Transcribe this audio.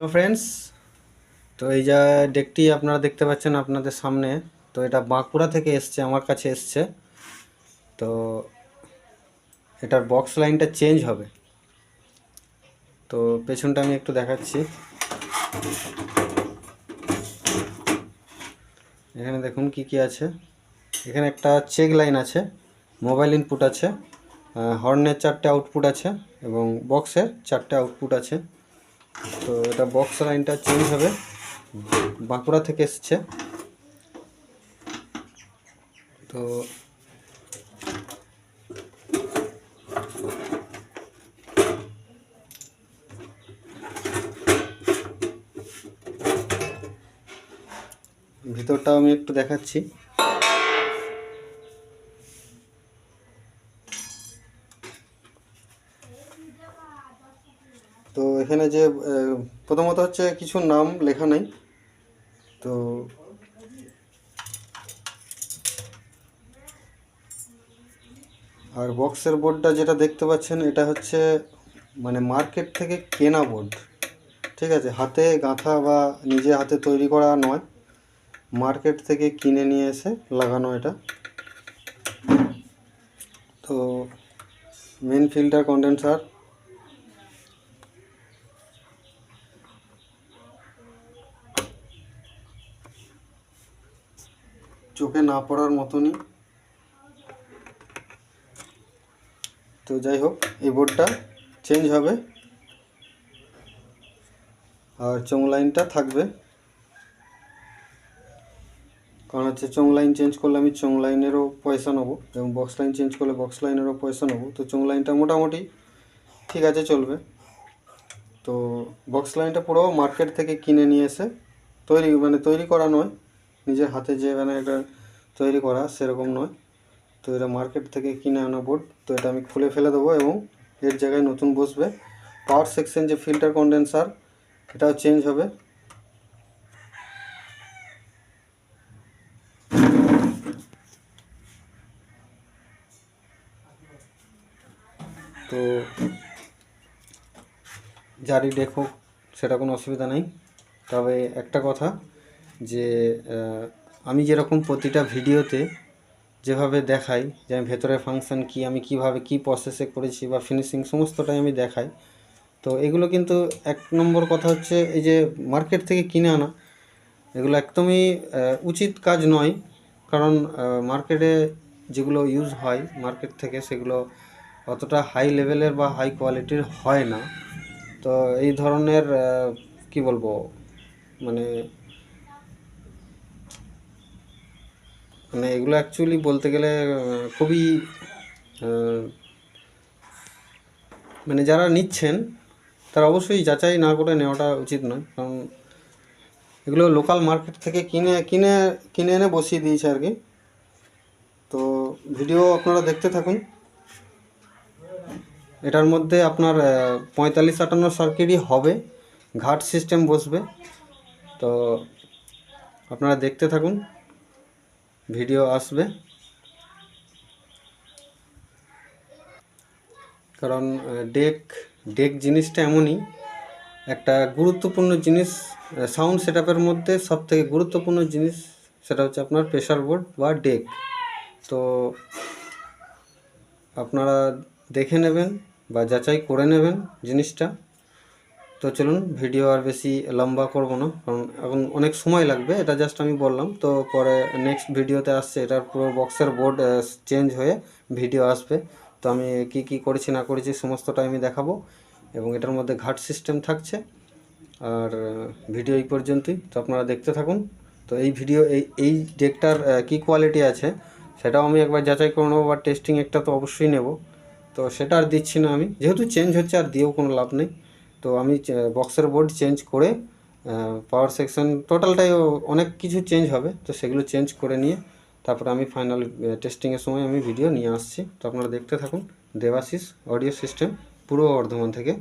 তো ফ্রেন্ডস তো এই যা ডেকটি আপনারা দেখতে পাচ্ছেন আপনাদের সামনে, তো এটা বাঁকুড়া থেকে এসছে, আমার কাছে এসছে। তো এটার বক্স লাইনটা চেঞ্জ হবে। তো পেছনটা আমি একটু দেখাচ্ছি। এখানে দেখুন কি কি আছে। এখানে একটা চেক লাইন আছে মোবাইল ইনপুট আছে হর্নের চারটে আউটপুট আছে এবং বক্সের চারটে আউটপুট আছে। তো এটা বক্স লাইনটা চেঞ্জ হবে। বাঁকুড়া থেকে এসছে। তো ভিতরটাও আমি একটু দেখাচ্ছি। তো এখানে যে প্রথমত হচ্ছে কিছু নাম লেখা নেই। তো আর বক্সের বোর্ডটা যেটা দেখতে পাচ্ছেন, এটা হচ্ছে মানে মার্কেট থেকে কেনা বোর্ড। ঠিক আছে, হাতে গাঁথা বা নিজে হাতে তৈরি করা নয়। মার্কেট থেকে কিনে নিয়ে এসে লাগানো এটা। তো মেন ফিল্টার কন্ডেন্সার চোখে না পড়ার মতনই। তো যাই হোক, এই বোর্ডটা চেঞ্জ হবে। আর চোং লাইনটা থাকবে। কারণ হচ্ছে চোং লাইন চেঞ্জ করলে আমি চোং লাইনেরও পয়সা নেব, এবং বক্স লাইন চেঞ্জ করলে বক্স লাইনেরও পয়সা নেব। তো চোং লাইনটা মোটামুটি ঠিক আছে চলবে। তো বক্স লাইনটা পুরো মার্কেট থেকে কিনে নিয়ে এসে তৈরি মানে তৈরি করা নয় নিজের হাতে যে এটা তৈরি করা, সেরকম নয়। তো এটা মার্কেট থেকে কিনে আনা বোর্ড তো এটা আমি খুলে ফেলে দেবো এবং এর জায়গায় নতুন বসবে। পাওয়ার সেকশন যে ফিল্টার কন্ডেন্সার এটাও চেঞ্জ হবে। তো জারি দেখো সেটা কোনো অসুবিধা নেই। তবে একটা কথা যে আমি যেরকম প্রতিটা ভিডিওতে যেভাবে দেখাই যে আমি ভেতরের ফাংশন কি, আমি কীভাবে কি প্রসেসে করেছি বা ফিনিশিং সমস্তটাই আমি দেখাই, তো এগুলো কিন্তু এক নম্বর কথা হচ্ছে এই যে মার্কেট থেকে কিনে আনা, এগুলো একদমই উচিত কাজ নয়। কারণ মার্কেটে যেগুলো ইউজ হয় মার্কেট থেকে সেগুলো অতটা হাই লেভেলের বা হাই কোয়ালিটির হয় না। তো এই ধরনের কি বলব মানে মানে এগুলো অ্যাকচুয়ালি বলতে গেলে খুবই মানে যারা নিচ্ছেন, তারা অবশ্যই যাচাই না করে নেওয়াটা উচিত নয়। কারণ এগুলো লোকাল মার্কেট থেকে কিনে কিনে কিনে এনে বসিয়ে দিয়েছে আর কি। তো ভিডিও আপনারা দেখতে থাকুন। এটার মধ্যে আপনার পঁয়তাল্লিশ, আটান্ন সার্কিটই হবে। ঘাট সিস্টেম বসবে। তো আপনারা দেখতে থাকুন। ভিডিও আসবে। কারণ ডেক ডেক জিনিসটা এমনই, একটা গুরুত্বপূর্ণ জিনিস সাউন্ড সেটআপের মধ্যে সব থেকে গুরুত্বপূর্ণ জিনিস সেটা হচ্ছে আপনার প্রেশার বোর্ড বা ডেক। তো আপনারা দেখে নেবেন বা যাচাই করে নেবেন জিনিসটা। তো চলুন ভিডিও আর বেশি লম্বা করব না, কারণ এখন অনেক সময় লাগবে, এটা জাস্ট আমি বললাম। তো পরে নেক্সট ভিডিওতে আসছে, এটার পুরো বক্সের বোর্ড চেঞ্জ হয়ে ভিডিও আসবে। তো আমি কি কি করেছি, না করেছি, সমস্তটা আমি দেখাবো। এবং এটার মধ্যে ঘাট সিস্টেম থাকছে। আর ভিডিও এই পর্যন্তই। তো আপনারা দেখতে থাকুন। তো এই ভিডিও এই এই ডেকটার কী কোয়ালিটি আছে, সেটাও আমি একবার যাচাই করে নেব, বা টেস্টিং একটা তো অবশ্যই নেব। তো সেটা আর দিচ্ছি না আমি। যেহেতু চেঞ্জ হচ্ছে, আর দিয়েও কোনো লাভ নেই। তো আমি বক্সের বোর্ড চেঞ্জ করে পাওয়ার সেকশন টোটালটাই অনেক কিছু চেঞ্জ হবে, তো সেগুলো চেঞ্জ করে নিয়ে তারপরে আমি ফাইনাল টেস্টিংয়ের সময় আমি ভিডিও নিয়ে আসছি। তো আপনারা দেখতে থাকুন, দেবাশিস অডিও সিস্টেম পুরো বর্ধমান থেকে।